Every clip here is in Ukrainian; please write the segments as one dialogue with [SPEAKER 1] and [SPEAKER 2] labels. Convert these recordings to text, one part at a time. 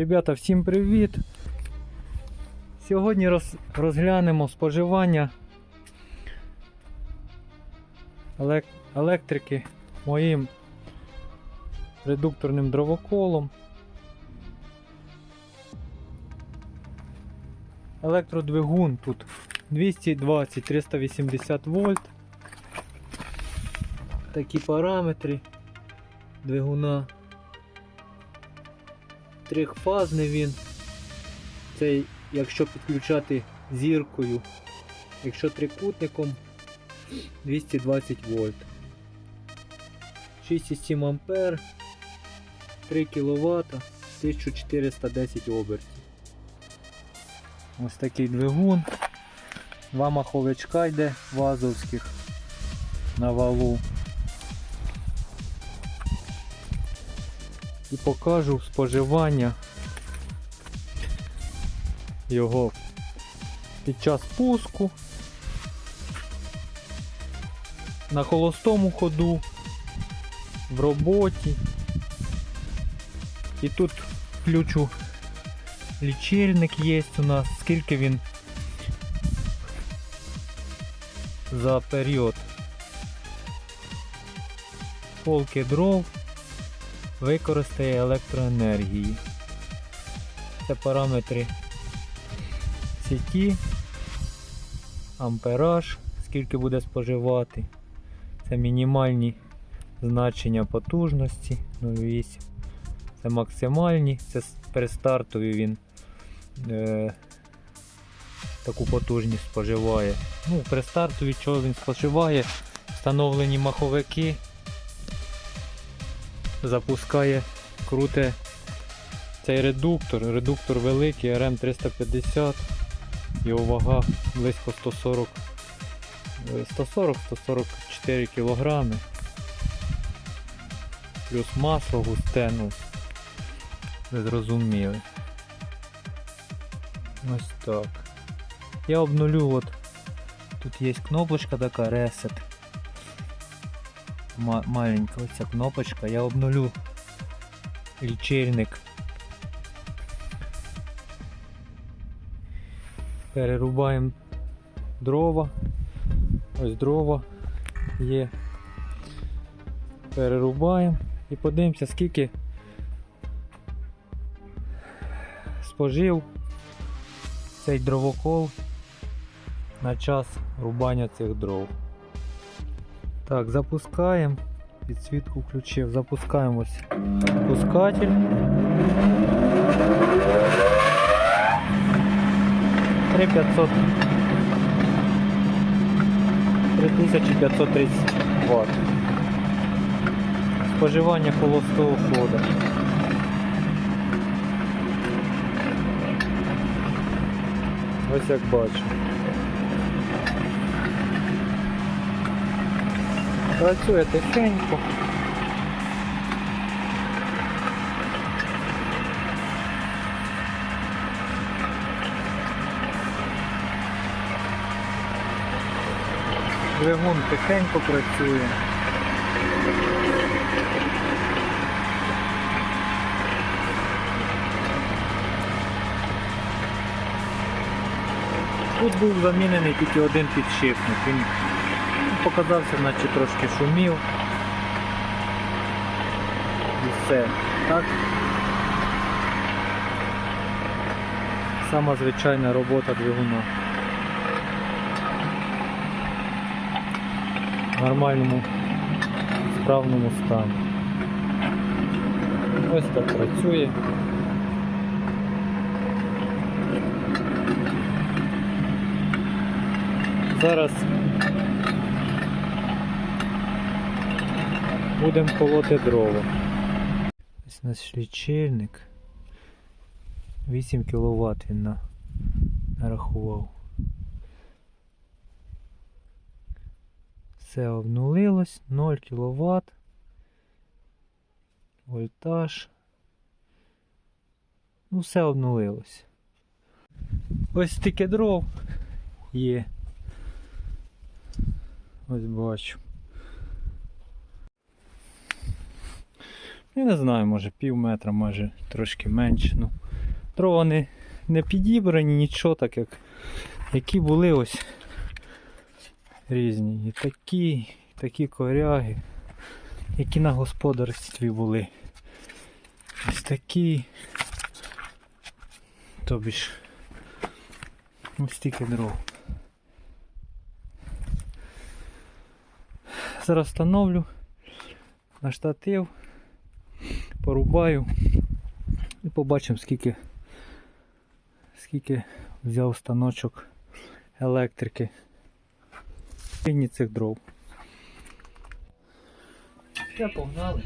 [SPEAKER 1] Ребята, всім привіт! Сьогодні роз, розглянемо споживання елек, електрики моїм редукторним дровоколом. Електродвигун тут 220-380 вольт. Такі параметри двигуна. Трихфазний він. Це якщо підключати зіркою. Якщо трикутником 220 вольт. 6,7 ампер, 3 кВт, 1410 обертів. Ось такий двигун. Два маховичка йде вазовських на валу. Покажу споживання його під час пуску. На холостому ходу, в роботі. І тут включу лічильник є у нас, скільки він за період. Полки дров використає електроенергії. Це параметри сіті, ампераж, скільки буде споживати. Це мінімальні значення потужності 0,8. Це максимальні, це перестартові він е, таку потужність споживає. Ну, перестартові чого він споживає, встановлені маховики, запускає, круте цей редуктор. Редуктор великий, RM350, його вага близько 140 е, 140-144 кілограми. Плюс масло густе, ну, ви зрозуміли. Ось так. Я обнулю от. Тут є кнопочка така Reset. Ма- маленька оця кнопочка. Я обнулю лічильник. Перерубаємо дрова. Ось дрова є. Перерубаємо і подивимося, скільки спожив цей дровокол на час рубання цих дров. Так, запускаємо. Підсвітку включив. Запускаємо ось пускатель. Три 3530 Вт. Споживання холостого ходу. Ось як бачу. Працює тихенько. Двигун тихенько працює. Тут був замінений тільки один підшипник. Показався, наче трошки шумів. І все. Так. Сама звичайна робота двигуна. Нормальному справному стані. Ось так працює. Зараз будемо колоти дрова. Ось наш лічильник. 8 кВт він на... нарахував. Все обнулилось, 0 кВт. Вольтаж. Ну, все обнулилось. Ось стільки дров є. Ось бачу. Я не знаю, може пів метра, може трошки менше. Ну, Дрова не, не підібрані, нічого так як. Які були ось різні. І такі, такі коряги, які на господарстві були. Ось такі. Тобі ж. Ось стільки дров. Зараз встановлю на штатив, порубаю і побачимо скільки, скільки взяв станочок електрики. Піні цих дров. Все, погнали.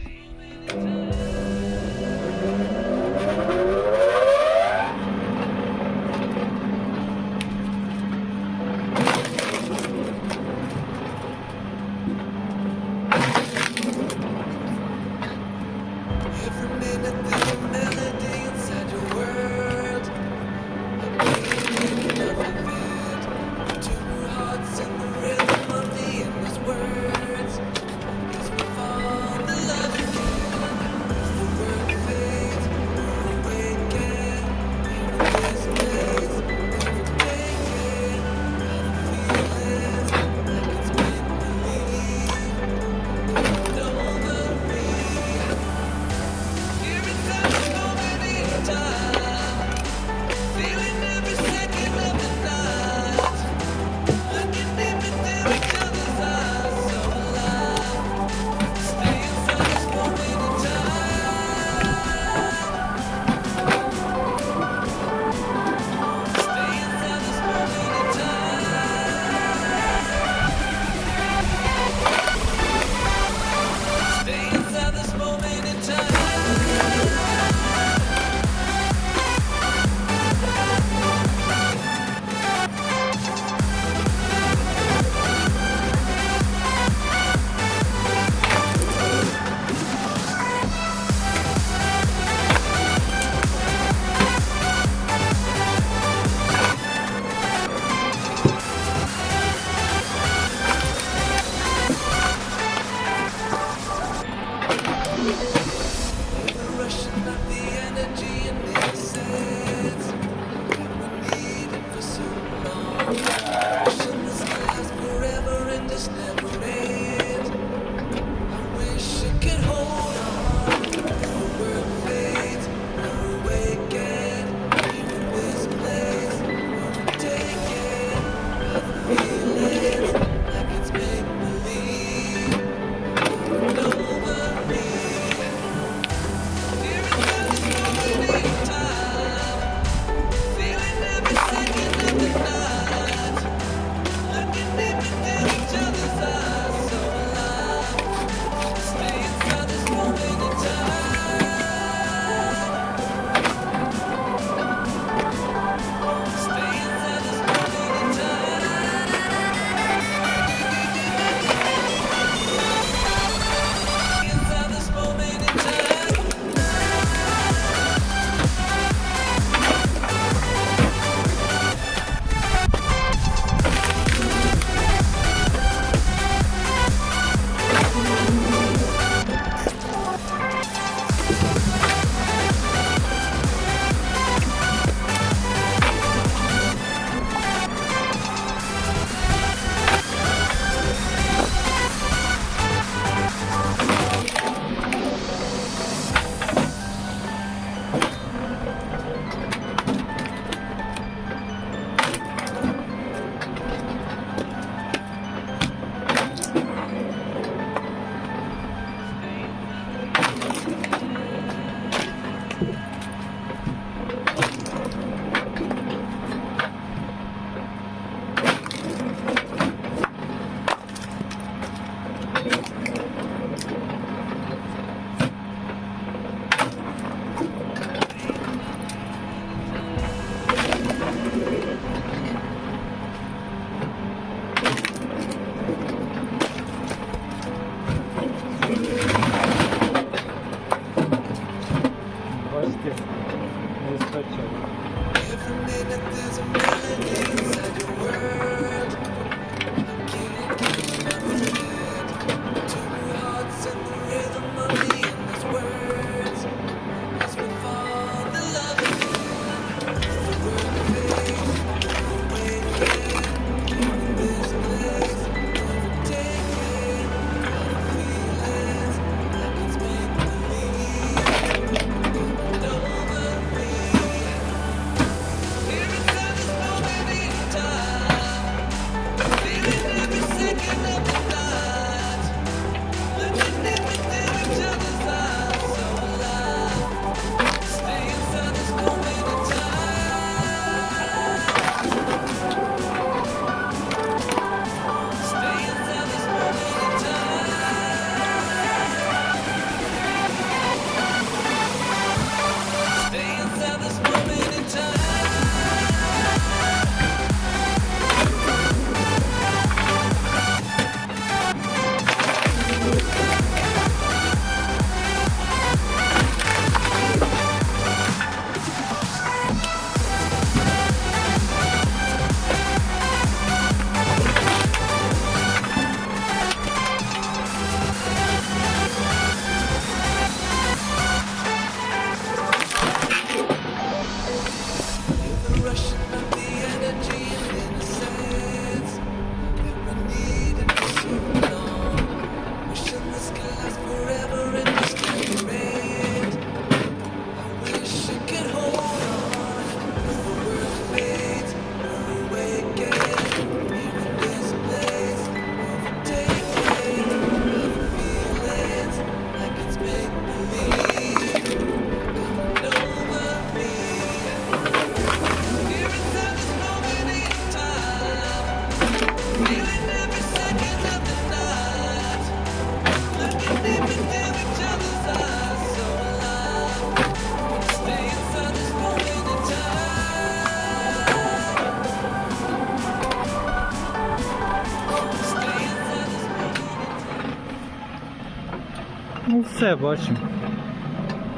[SPEAKER 1] Ну все, бачимо.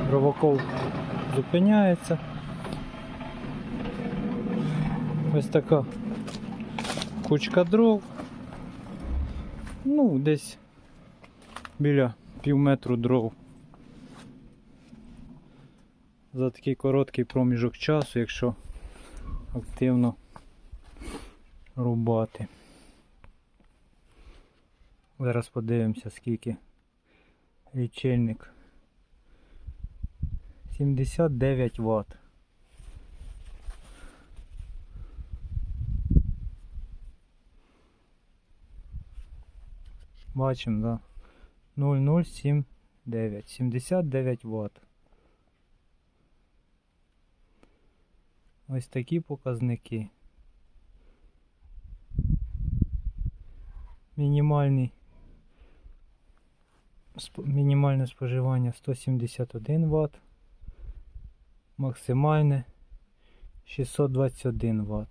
[SPEAKER 1] Дровокол зупиняється. Ось така кучка дров. Ну, десь біля пів метру дров. За такий короткий проміжок часу, якщо активно рубати. Зараз подивимося, скільки лічильник. 79 Вт. Бачимо, да. 0079. 79 Вт. Ось такі показники. Мінімальний сп- Мінімальне споживання 171 Вт. Максимальне 621 Вт.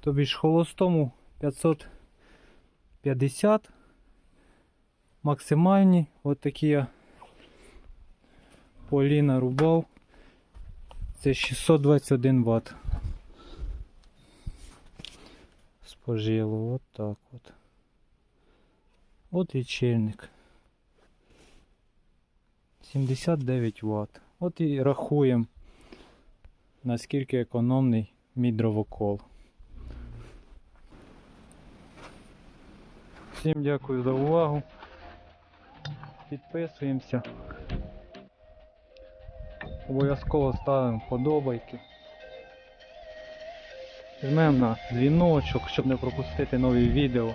[SPEAKER 1] Тобі ж холостому 550. Максимальні. От такі я полі нарубав. Це 621 Вт. Спожило. От так от. От лічильник. 79 Вт. От і рахуємо, наскільки економний мій дровокол. Всім дякую за увагу. Підписуємося. Обов'язково ставимо подобайки. Жмемо на дзвіночок, щоб не пропустити нові відео.